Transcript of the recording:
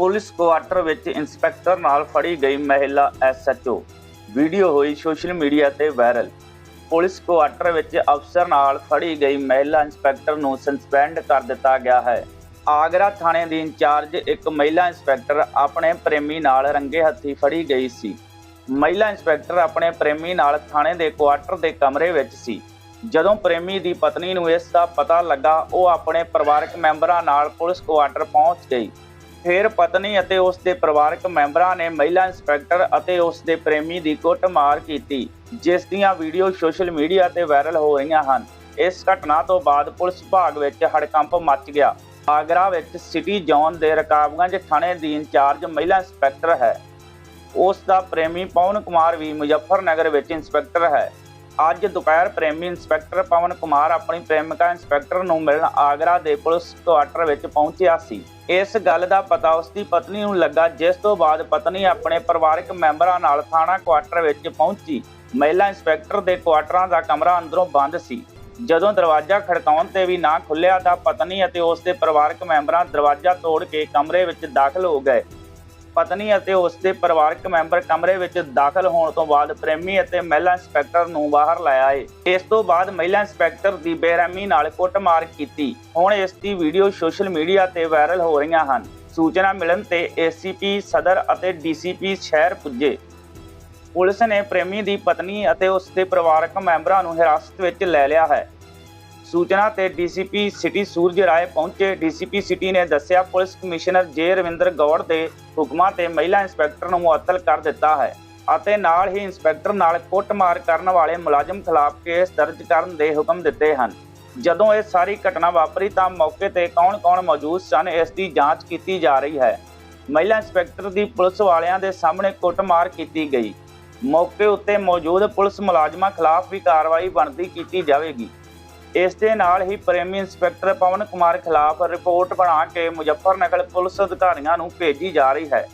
Police quarter ਵਿੱਚ inspector ਨਾਲ ਫੜੀ ਗਈ ਮਹਿਲਾ ਐਸਐਚਓ ਵੀਡੀਓ ਹੋਈ ਸੋਸ਼ਲ ਮੀਡੀਆ ਤੇ ਵਾਇਰਲ। ਪੁਲਿਸ ਕੁਆਟਰ ਵਿੱਚ ਅਫਸਰ ਨਾਲ ਫੜੀ ਗਈ ਮਹਿਲਾ ਇੰਸਪੈਕਟਰ ਨੂੰ ਸਸਪੈਂਡ ਕਰ ਦਿੱਤਾ ਗਿਆ ਹੈ। ਆਗਰਾ ਥਾਣੇ ਦੀ ਇੰਚਾਰਜ ਇੱਕ ਮਹਿਲਾ ਇੰਸਪੈਕਟਰ ਆਪਣੇ ਪ੍ਰੇਮੀ ਨਾਲ ਰੰਗੇ ਹੱਥੀ ਫੜੀ ਗਈ ਸੀ। ਮਹਿਲਾ ਇੰਸਪੈਕਟਰ ਆਪਣੇ ਪ੍ਰੇਮੀ ਨਾਲ ਥਾਣੇ ਦੇ ਕੁਆਟਰ ਦੇ ਕਮਰੇ ਵਿੱਚ ਸੀ। ਜਦੋਂ ਪ੍ਰੇਮੀ ਦੀ ਪਤਨੀ ਨੂੰ ਇਸ ਦਾ ਪਤਾ ਲੱਗਾ, ਉਹ ਆਪਣੇ ਪਰਿਵਾਰਕ ਮੈਂਬਰਾਂ ਨਾਲ ਪੁਲਿਸ ਕੁਆਟਰ ਪਹੁੰਚ ਗਈ। ਫਿਰ ਪਤਨੀ ਅਤੇ ਉਸ ਦੇ ਪਰਿਵਾਰਕ ਮੈਂਬਰਾਂ ਨੇ ਮਹਿਲਾ ਇੰਸਪੈਕਟਰ ਅਤੇ ਉਸ ਦੇ ਪ੍ਰੇਮੀ ਦੀ ਕੁੱਟਮਾਰ ਕੀਤੀ, ਜਿਸ ਦੀਆਂ ਵੀਡੀਓ ਸੋਸ਼ਲ ਮੀਡੀਆ ਤੇ ਵਾਇਰਲ ਹੋ ਰਹੀਆਂ ਹਨ। ਇਸ ਘਟਨਾ ਤੋਂ ਬਾਅਦ ਪੁਲਿਸ ਵਿਭਾਗ ਵਿੱਚ ਹੜਕੰਪ ਮਚ ਗਿਆ। ਆਗਰਾ ਵਿੱਚ ਸਿਟੀ ਜ਼ੋਨ ਦੇ ਰਕਾਬਗੰਜ ਥਾਣੇ ਦੀ ਇੰਚਾਰਜ ਮਹਿਲਾ ਇੰਸਪੈਕਟਰ ਹੈ। ਉਸ ਦਾ ਪ੍ਰੇਮੀ ਪਵਨ ਕੁਮਾਰ ਵੀ ਮੁਜ਼ੱਫਰਨਗਰ ਵਿੱਚ ਇੰਸਪੈਕਟਰ ਹੈ। ਅੱਜ ਦੁਪਹਿਰ ਪ੍ਰੇਮੀ ਇੰਸਪੈਕਟਰ ਪਵਨ ਕੁਮਾਰ ਆਪਣੀ ਪ੍ਰੇਮਿਕਾ ਇੰਸਪੈਕਟਰ ਨੂੰ ਮਿਲਣ ਆਗਰਾ ਦੇ ਪੁਲਿਸ ਕੁਆਟਰ ਵਿੱਚ ਪਹੁੰਚਿਆ ਸੀ। ਇਸ ਗੱਲ ਦਾ ਪਤਾ ਉਸ ਦੀ ਪਤਨੀ ਨੂੰ ਲੱਗਾ, ਜਿਸ ਤੋਂ ਬਾਅਦ ਪਤਨੀ ਆਪਣੇ ਪਰਿਵਾਰਕ ਮੈਂਬਰਾਂ ਨਾਲ ਥਾਣਾ ਕੁਆਟਰ ਵਿੱਚ ਪਹੁੰਚੀ। ਮਹਿਲਾ ਇੰਸਪੈਕਟਰ ਦੇ ਕੁਆਟਰਾਂ ਦਾ ਕਮਰਾ ਅੰਦਰੋਂ ਬੰਦ ਸੀ। ਜਦੋਂ ਦਰਵਾਜ਼ਾ ਖੜਕਾਉਣ ਤੇ ਵੀ ਨਾ ਖੁੱਲਿਆ ਤਾਂ ਪਤਨੀ ਅਤੇ ਉਸ ਦੇ ਪਰਿਵਾਰਕ ਮੈਂਬਰਾਂ ਦਰਵਾਜ਼ਾ ਤੋੜ ਕੇ ਕਮਰੇ ਵਿੱਚ ਦਾਖਲ ਹੋ ਗਏ। ਪਤਨੀ ਅਤੇ ਉਸ ਦੇ ਪਰਿਵਾਰਕ ਮੈਂਬਰ ਕਮਰੇ ਵਿੱਚ ਦਾਖਲ ਹੋਣ ਤੋਂ ਬਾਅਦ ਪ੍ਰੇਮੀ ਅਤੇ ਮਹਿਲਾ ਇੰਸਪੈਕਟਰ ਨੂੰ ਬਾਹਰ ਲਾਇਆ ਏ। ਇਸ ਤੋਂ ਬਾਅਦ ਮਹਿਲਾ ਇੰਸਪੈਕਟਰ ਦੀ ਬੇਰਹਿਮੀ ਨਾਲ ਕੁੱਟਮਾਰ ਕੀਤੀ। ਹੁਣ ਇਸ ਦੀ ਵੀਡੀਓ ਸੋਸ਼ਲ ਮੀਡੀਆ ਤੇ ਵਾਇਰਲ ਹੋ ਰਹੀਆਂ ਹਨ। ਸੂਚਨਾ ਮਿਲਣ ਤੇ ਏਸੀਪੀ ਸਦਰ ਅਤੇ ਡੀਸੀਪੀ ਸ਼ਹਿਰ ਪੁੱਜੇ। ਪੁਲਿਸ ਨੇ ਪ੍ਰੇਮੀ ਦੀ ਪਤਨੀ ਅਤੇ ਉਸ ਦੇ ਪਰਿਵਾਰਕ ਮੈਂਬਰਾਂ ਨੂੰ ਹਿਰਾਸਤ ਵਿੱਚ ਲੈ ਲਿਆ ਹੈ। ਸੂਚਨਾ ਤੇ ਡੀਸੀਪੀ ਸਿਟੀ ਸੂਰਜ ਰਾਏ ਪਹੁੰਚੇ। ਡੀਸੀਪੀ ਸਿਟੀ ਨੇ ਦੱਸਿਆ, ਪੁਲਿਸ ਕਮਿਸ਼ਨਰ ਜੇ ਰਵਿੰਦਰ ਗੌੜ ਦੇ ਹੁਕਮਾਂ ਤੇ ਮਹਿਲਾ ਇੰਸਪੈਕਟਰ ਨੂੰ ਮੁਅੱਤਲ ਕਰ ਦਿੱਤਾ ਹੈ ਅਤੇ ਨਾਲ ਹੀ ਇੰਸਪੈਕਟਰ ਨਾਲ ਕੁੱਟਮਾਰ ਕਰਨ ਵਾਲੇ ਮੁਲਾਜ਼ਮ ਖਿਲਾਫ ਕੇਸ ਦਰਜ ਕਰਨ ਦੇ ਹੁਕਮ ਦਿੱਤੇ ਹਨ। ਜਦੋਂ ਇਹ ਸਾਰੀ ਘਟਨਾ ਵਾਪਰੀ ਤਾਂ ਮੌਕੇ ਤੇ ਕੌਣ-ਕੌਣ ਮੌਜੂਦ ਸਨ, ਇਸ ਦੀ ਜਾਂਚ ਕੀਤੀ ਜਾ ਰਹੀ ਹੈ। ਮਹਿਲਾ ਇੰਸਪੈਕਟਰ ਦੀ ਪੁਲਿਸ ਵਾਲਿਆਂ ਦੇ ਸਾਹਮਣੇ ਕੁੱਟਮਾਰ ਕੀਤੀ ਗਈ। ਮੌਕੇ ਉੱਤੇ ਮੌਜੂਦ ਪੁਲਿਸ ਮੁਲਾਜ਼ਮਾਂ ਖਿਲਾਫ ਵੀ ਕਾਰਵਾਈ ਬਣਦੀ ਕੀਤੀ ਜਾਵੇਗੀ। ਇਸ ਦੇ ਨਾਲ ਹੀ ਪ੍ਰੇਮੀ ਇੰਸਪੈਕਟਰ ਪਵਨ ਕੁਮਾਰ ਖਿਲਾਫ ਰਿਪੋਰਟ ਬਣਾ ਕੇ ਮੁਜ਼ੱਫਰਨਗਰ ਪੁਲਿਸ ਅਧਿਕਾਰੀਆਂ ਨੂੰ ਭੇਜੀ ਜਾ ਰਹੀ ਹੈ।